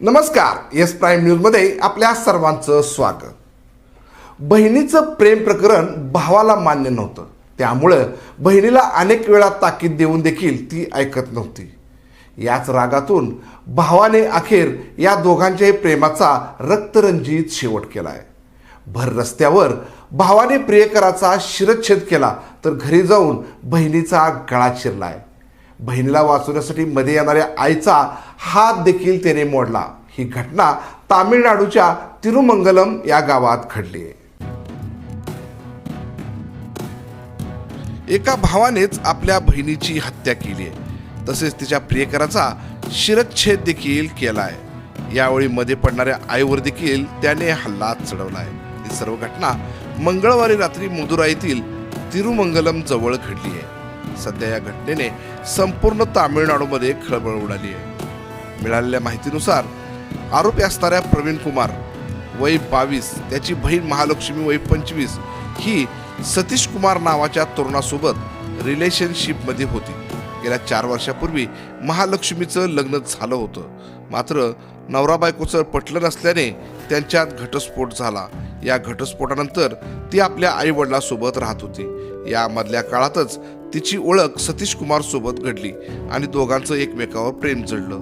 नमस्कार yes prime न्यूजमध्ये आपल्या सर्वांचं स्वागत. बहिणीचं प्रेम प्रकरण भावाला मान्य नव्हतं. त्यामुळं बहिणीला अनेक वेळा ताकीद देऊन देखील ती ऐकत नव्हती. याच रागातून भावाने अखेर या दोघांच्याही प्रेमाचा रक्तरंजित शेवट केलाय. भर रस्त्यावर भावाने प्रियकराचा शिरच्छेद केला तर घरी जाऊन बहिणीचा गळा चिरलाय. बहिणीला वाचवण्यासाठी मध्ये येणाऱ्या आईचा हात देखील त्याने मोडला. ही घटना तामिळनाडूच्या तिरुमंगलम या गावात घडली. एका भावानेच आपल्या बहिणीची हत्या केली आहे. तसेच तिच्या प्रियकराचा शिरच्छेद देखील केलाय. यावेळी मध्ये पडणाऱ्या आईवर देखील त्याने हल्ला चढवलाय. ही सर्व घटना मंगळवारी रात्री मदुराईतील तिरुमंगलम जवळ घडली आहे. सध्या या घटनेने संपूर्ण तामिळनाडूमध्ये खळबळ उडाली आहे. मिळालेल्या माहितीनुसार आरोपी असणाऱ्या प्रवीण कुमार वय बावीस त्याची बहीण महालक्ष्मी वय पंचवीस ही सतीश कुमार नावाच्या तरुणासोबत रिलेशनशिपमध्ये होती. गेल्या चार वर्षापूर्वी महालक्ष्मीचं लग्न झालं होतं. मात्र नवरा बायकोचं पटलं नसल्याने त्यांच्यात घटस्फोट झाला. या घटस्फोटानंतर ती आपल्या आईवडिलासोबत राहत होती. यामधल्या काळातच तिची ओळख सतीश कुमार सोबत घडली आणि दोघांचं एकमेकावर प्रेम जडलं.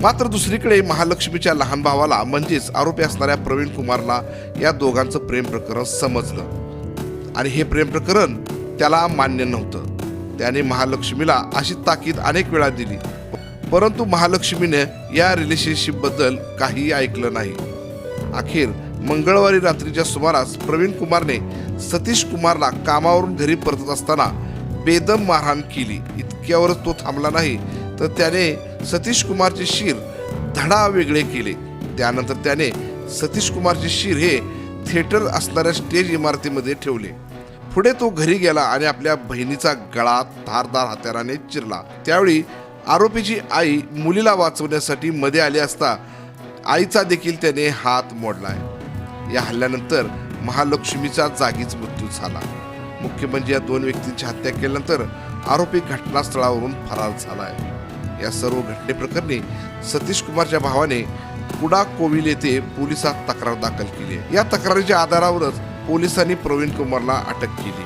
मात्र दुसरीकडे महालक्ष्मीच्या लहान भावाला म्हणजेच आरोपी असणाऱ्या प्रवीण कुमारला या दोघांचं प्रेम प्रकरण समजलं. आणि हे प्रेम प्रकरण त्याला मान्य नव्हतं. त्याने महालक्ष्मीला अशी ताकीद अनेक वेळा दिली. परंतु महालक्ष्मीने या रिलेशनशिपबद्दल काही ऐकलं नाही. अखेर मंगळवारी रात्रीच्या सुमारास प्रवीण कुमारने सतीश कुमारला कामावरून घरी परतत असताना बेदम मारहाण केली. इतक्यावरच तो थांबला नाही तर त्याने सतीश कुमारचे शिर धडा वेगळे केले. त्यानंतर त्याने सतीश कुमारचे शिर हे थिएटर असणाऱ्या स्टेज इमारतीमध्ये ठेवले. पुढे तो घरी गेला आणि आपल्या बहिणीचा गळा धारदार हत्याराने चिरला. त्यावेळी आरोपीची आई मुलीला वाचवण्यासाठी मध्ये आली असता आईचा देखील त्याने हात मोडलाय. या हल्ल्यानंतर महालक्ष्मीचा जागीच मृत्यू झाला. मुख्य म्हणजे या दोन व्यक्तींची हत्या केल्यानंतर आरोपी घटनास्थळावरून फरार झाला आहे या सर्व घटनेप्रकरणी सतीश कुमारच्या भावाने कुडा कोविल येथे पोलिसात तक्रार दाखल केली या तक्रारीच्या आधारावरच पोलिसांनी प्रवीण कुमारला अटक केली